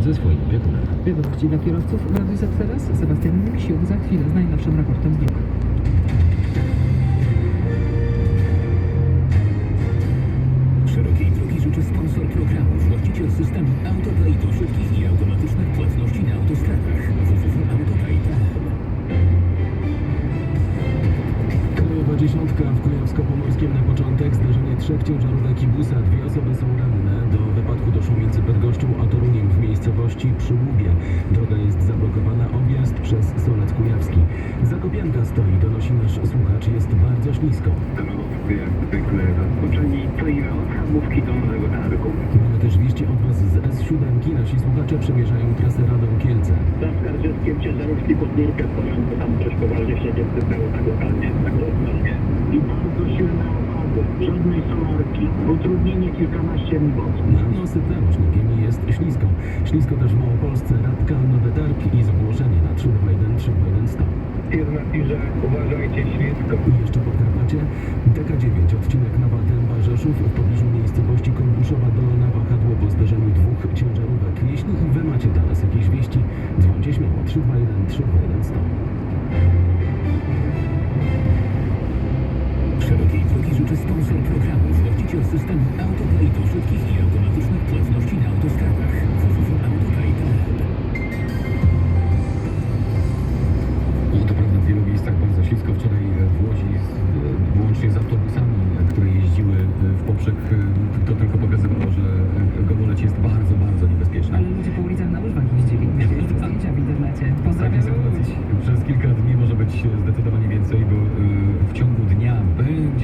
ze swoim opiekunem. Wiadomości dla kierowców Radiu Z teraz Sebastian Misiuk za chwilę z najnowszym raportem dnia. Szerokiej drogi życzy sponsor programu, właściciel systemu Autopay do szybkich i automatycznych płatności na autostradach Krajowa dziesiątka w Kujawsko-Pomorskim na początek. Zdarzenie trzech ciężarówek i busa. Dwie osoby są ranne. Do wypadku doszło między Bydgoszczą a Przylubie. Droga jest zablokowana. Objazd przez Solec Kujawski. Zakopianka stoi, donosi nasz słuchacz. Jest bardzo ślisko. Samochody jak zwykle zaskoczeni, ile od hamówki do nowego targu. Mamy też wieści od Was z S7. Nasi słuchacze przemierzają trasę Radom-Kielce. Za skarżyskiem ciężarówki pod górkę wchodzą, bo tam coś poważnie się nie sypnęło tak lokalnie, tak lokalnie. I bardzo silne opady, żadnej solarki, utrudnienie kilkanaście minut. Na nosy też i jest ślisko. Też w Małopolsce, Radka, Nowe Targi i zgłoszenie na 321 321 100. Jest na tirze, uważajcie, ślisko. I jeszcze Podkarpacie, DK9, odcinek Nowa Dęba Rzeszów w pobliżu miejscowości Kąbuszowa Dolna wahadło po zderzeniu dwóch ciężarówek. Jeśli wy macie dla nas jakieś wieści, dzwońcie śmiało 321 321 100. zdecydowanie więcej, bo y, w ciągu dnia będzie